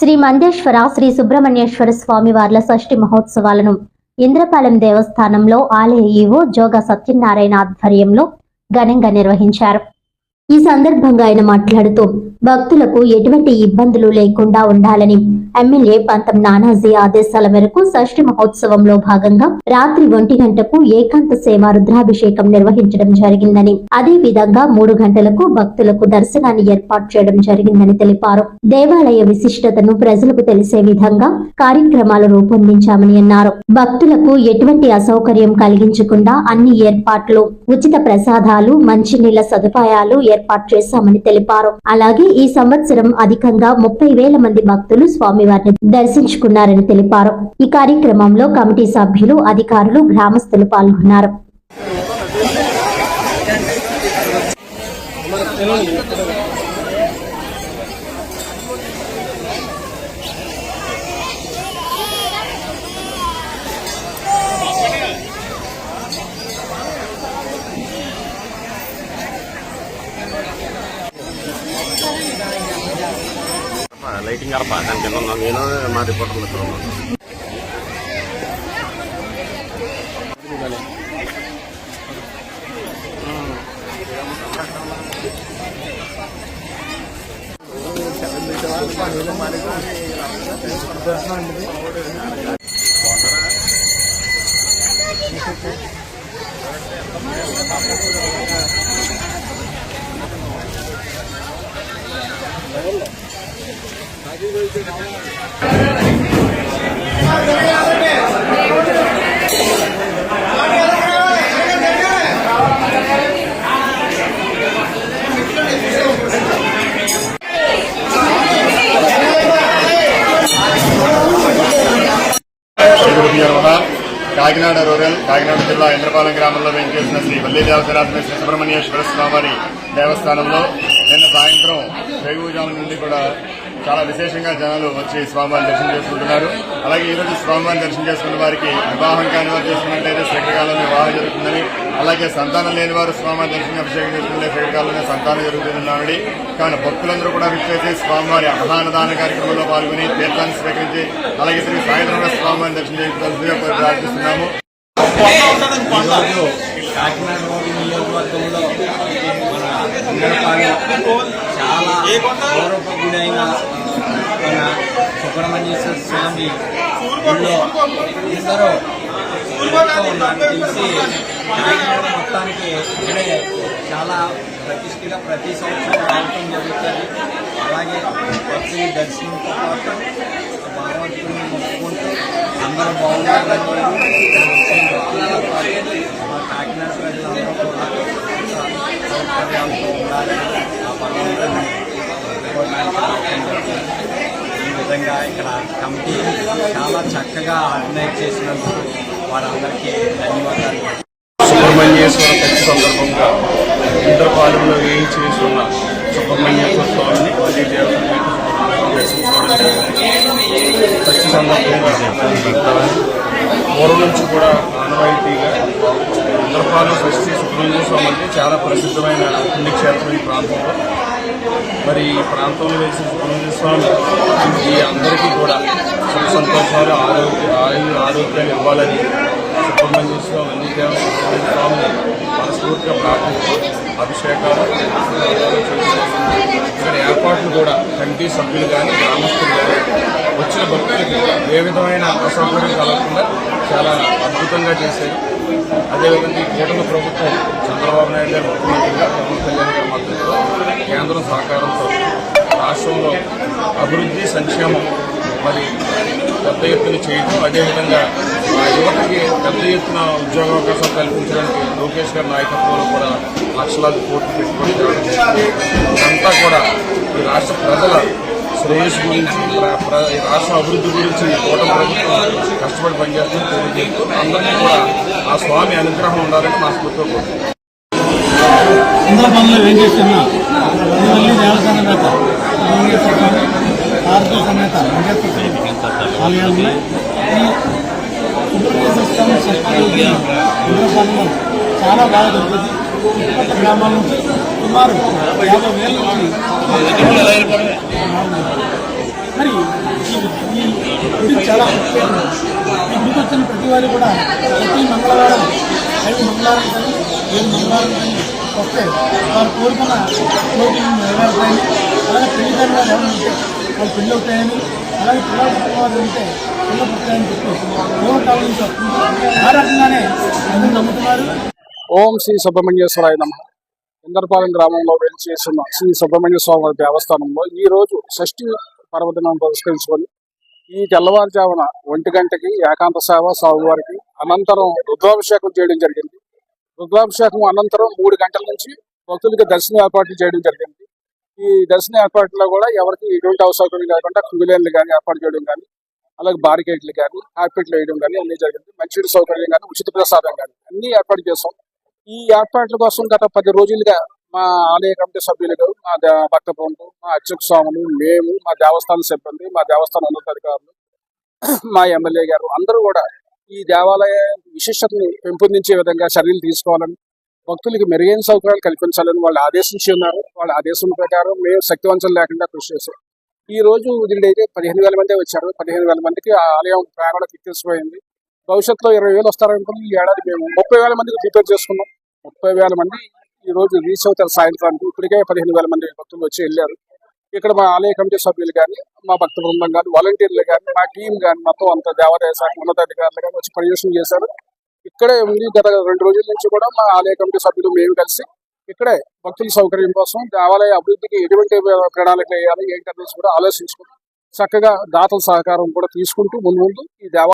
శ్రీ మందేశ్వర శ్రీ సుబ్రహ్మణ్యేశ్వర స్వామి వార్ల షష్ఠి మహోత్సవాలను ఇంద్రపాలెం దేవస్థానంలో ఆలయ ఈవో జోగ సత్యనారాయణ ఆధ్వర్యంలో ఘనంగా నిర్వహించారు. ఈ సందర్భంగా ఆయన మాట్లాడుతూ భక్తులకు ఎటువంటి ఇబ్బందులు లేకుండా ఉండాలని ఎమ్మెల్యే పంతం నానాజీ ఆదేశాల మేరకు షష్ఠి మహోత్సవంలో భాగంగా రాత్రి ఒంటి గంటకు ఏకాంత సేవ రుద్రాభిషేకం నిర్వహించడం జరిగిందని అదే విధంగా మూడు గంటలకు భక్తులకు దర్శనాన్ని ఏర్పాటు చేయడం జరిగిందని తెలిపారు. దేవాలయ విశిష్టతను ప్రజలకు తెలిసే విధంగా కార్యక్రమాలు రూపొందించామని అన్నారు. భక్తులకు ఎటువంటి అసౌకర్యం కలిగించకుండా అన్ని ఏర్పాట్లు ఉచిత ప్రసాదాలు మంచినీళ్ళ సదుపాయాలు ఏర్పాటు చేశామని తెలిపారు. అలాగే ఈ సంవత్సరం అధికంగా ముప్పై వేల మంది భక్తులు స్వామివారిని దర్శించుకున్నారని తెలిపారు. ఈ కార్యక్రమంలో కమిటీ సభ్యులు అధికారులు గ్రామస్తులు పాల్గొన్నారు. tinggal pasan jangan ngino mah di foto metro Kakinada rural Kakinada జిల్లా ఇంద్రపాలెం గ్రామంలో వెంచేసిన శ్రీ వల్లి దేవసరాత్మ శ్రీ సుబ్రహ్మణ్యేశ్వర స్వామివారి దేవస్థానంలో నిన్న సాయంత్రం వేగుజాము నుండి కూడా చాలా విశేషంగా జనాలు వచ్చి స్వామివారిని దర్శనం చేసుకుంటున్నారు. అలాగే ఈ రోజు స్వామివారిని దర్శనం చేసుకున్న వారికి వివాహం కాని వారు చేసుకున్నట్లయితే శీఘ్రకాలంలో వివాహం జరుగుతుందని అలాగే సంతానం లేని వారు స్వామివారి దర్శనం అభిషేకం చేసుకుంటే శీఘ్రకాలంలో సంతానం జరుగుతుందన్నాడు కావున భక్తులందరూ కూడా విచ్చేసి స్వామివారి అన్నదాన కార్యక్రమంలో పాల్గొని తీర్థాన్ని స్వీకరించి అలాగే శ్రీ సాయంత్రం స్వామివారిని దర్శనం చేయాల్సిందిగా ప్రార్థిస్తున్నాము. కాకినాడ నియోజకవర్గంలో చాలా గౌరవ గుడైన మన సుబ్రహ్మణ్యేశ్వర స్వామి ఎంతో నాకు తెలిసి మొత్తానికి ఇక్కడే చాలా ప్రతిష్ఠగా ప్రతి సంవత్సరం జరుగుతుంది. అలాగే భక్తుల దర్శనంతో పాటు భగవంతుని మొక్కుకుంటూ అందరూ బాగుండాలని వచ్చిన భక్తులతో పాటు మా కాకినాడ ప్రజలందరూ కూడా సౌకర్యాలతో ఉండాలని ఆ భగవంతుని మొక్కుకోవడానికి రావటం జరుగుతుంది. ఈ విధంగా ఇక్కడ కమిటీ చాలా చక్కగా ఆర్గనైజ్ చేసినందుకు వారందరికీ ధన్యవాదాలు. సుబ్రహ్మణ్యేశ్వర ఖర్చు సందర్భంగా ఇంద్రపాలెంలో ఏం చేస్తున్న సుబ్రహ్మణ్యేశ్వర స్వామిని మళ్ళీ దేవతని దర్శించుకోవడం ఖర్చు సందర్భంగా పూర్వం నుంచి కూడా ఆనవాయితీగా ఇంద్రపాలెం షష్ఠి సుబ్రహ్మణ్య స్వామి అంటే చాలా ప్రసిద్ధమైన పుణ్యక్షేత్రం ఈ ప్రాంతంలో. మరి ఈ ప్రాంతంలో వేసిన సుబ్రహ్మణ్య స్వామి ఈ అందరికీ కూడా సుఖ సంతోషాలు ఆరోగ్య ఆయుర ఆరోగ్యాలు ఇవ్వాలని సుబ్రహ్మణ్య స్వామి స్వామిని మనస్ఫూర్తిగా ప్రార్థించి అభిషేకాలు ఇక్కడ ఏర్పాట్లు కూడా కమిటీ సభ్యులు కానీ గ్రామస్తులు కానీ వచ్చిన భక్తులకి ఏ విధమైన అసౌకర్యం కలగకుండా చాలా అద్భుతంగా చేశారు అదేవిధంగా ఈ కూటమి ప్రభుత్వం చంద్రబాబు నాయుడు గారు ముఖ్యమంత్రిగా పవన్ కళ్యాణ్ గారి మద్దతుతో కేంద్రం సహకారంతో రాష్ట్రంలో అభివృద్ధి సంక్షేమం మరి పెద్ద ఎత్తున చేయడం అదేవిధంగా ఆ యువతకి పెద్ద ఎత్తున ఉద్యోగ అవకాశాలు కల్పించడానికి లోకేష్ గారి నాయకత్వంలో కూడా లక్షలాది కోట్లు పెట్టుబడి అంతా కూడా ఈ రాష్ట్ర ప్రజల శ్రేయస్సు గురించి ఈ రాష్ట్ర అభివృద్ధి గురించి కూటమి ప్రభుత్వం కష్టపడి పనిచేస్తుంది తెలియజేస్తూ అందరికీ కూడా ఆ స్వామి అనుగ్రహం ఉండాలని మనస్ఫూర్తిగా కోరుతున్నాను ఇంద్రపల్లిలో ఏం చేస్తున్నా? మళ్ళీ దేవస్థాన భారత సమేత వెంకటేశ్వర ఆలయాలు ఉన్నాయి చాలా బాగా జరుగుతుంది. చుట్టుపక్కల గ్రామాల నుంచి సుమారు యాభై వేల నుంచి మరి ఈ గుడి చాలా ఈ గుడికి వచ్చిన ప్రతి వారు కూడా ప్రతి మంగళవారం ఐదు మంగళవారం కానీ ఏడు మంగళవారం కానీ వస్తే వారు కోరుకున్న కోరికలు అలాగే పెళ్ళి ఎవరు ఉంటే వాళ్ళు పెళ్ళి అవుతాయని అలాగే పిల్లలు పుట్టిన వారు ఉంటే పిల్లలు పుట్టాయని చెప్పి పూర్వకాలం నుంచి ఆ రకంగానే అందరూ నమ్ముతున్నారు. ఓం శ్రీ సుబ్రహ్మణ్యేశ్వరాయ నమ. ఇందరపాలెం గ్రామంలో వెలిచేసిన శ్రీ సుబ్రహ్మణ్య స్వామి వారి దేవస్థానంలో ఈ రోజు షష్ఠి పర్వదినం పురస్కరించుకొని ఈ తెల్లవారుజామున ఒంటి గంటకి ఏకాంత సేవ స్వామివారికి అనంతరం రుద్రాభిషేకం చేయడం జరిగింది. రుద్రాభిషేకం అనంతరం మూడు గంటల నుంచి భక్తులకి దర్శన ఏర్పాట్లు చేయడం జరిగింది. ఈ దర్శన ఏర్పాట్లో కూడా ఎవరికి ఎటువంటి అవసరం లేకుండా కుంగులేన్లు కానీ ఏర్పాటు చేయడం కానీ అలాగే బారికేట్లు కానీ హాస్పిటల్ వేయడం కానీ అన్ని జరిగింది. మంచి సౌకర్యం కానీ ఉచిత ప్రసాదం కానీ అన్ని ఏర్పాటు చేస్తాం ఈ ఏర్పాట్ల కోసం గత పది రోజులుగా మా ఆలయ కమిటీ సభ్యులు మా భక్త బృందం మా అర్చక స్వాములు మేము మా దేవస్థాన సిబ్బంది మా దేవస్థాన ఉన్నతాధికారులు మా ఎమ్మెల్యే గారు అందరూ కూడా ఈ దేవాలయ విశిష్టతని పెంపొందించే విధంగా చర్యలు తీసుకోవాలని భక్తులకు మెరుగైన సౌకర్యాలు కల్పించాలని వాళ్ళు ఆదేశించి ఉన్నారు వాళ్ళ ఆదేశం ప్రకారం మేము శక్తివంచం లేకుండా కృషి చేశాం ఈ రోజు దీనికి పదిహేను వేల మంది వచ్చారు. పదిహేను వేల మందికి ఆ ఆలయం ప్రాంగణం ఎక్కిసిపోయింది భవిష్యత్తులో ఇరవై వేలు వస్తారనుకుని ఈ ఏడాది మేము ముప్పై వేల మందికి ప్రిపేర్ చేసుకున్నాం. ముప్పై వేల మంది ఈ రోజు రీచ్ అవుతారు సాయంత్రానికి. ఇప్పటికే పదిహేను వేల మంది భక్తులు వచ్చి వెళ్ళారు. ఇక్కడ మా ఆలయ కమిటీ సభ్యులు కానీ మా భక్త బృందం కానీ వాలంటీర్లు కానీ మా టీం కానీ మొత్తం అంత దేవాదాయ శాఖ ఉన్నతాధికారులు కానీ వచ్చి పర్యవేక్షణ చేశారు. ఇక్కడే ఉంది. గత రెండు రోజుల నుంచి కూడా మా ఆలయ కమిటీ సభ్యులు మేము కలిసి ఇక్కడే భక్తుల సౌకర్యం కోసం దేవాలయ అభివృద్ధికి ఎటువంటి ప్రణాళిక వేయాలి ఏంటనేసి కూడా ఆలోచించుకుని చక్కగా దాతల సహకారం కూడా తీసుకుంటూ ముందు ముందు ఈ దేవాలయ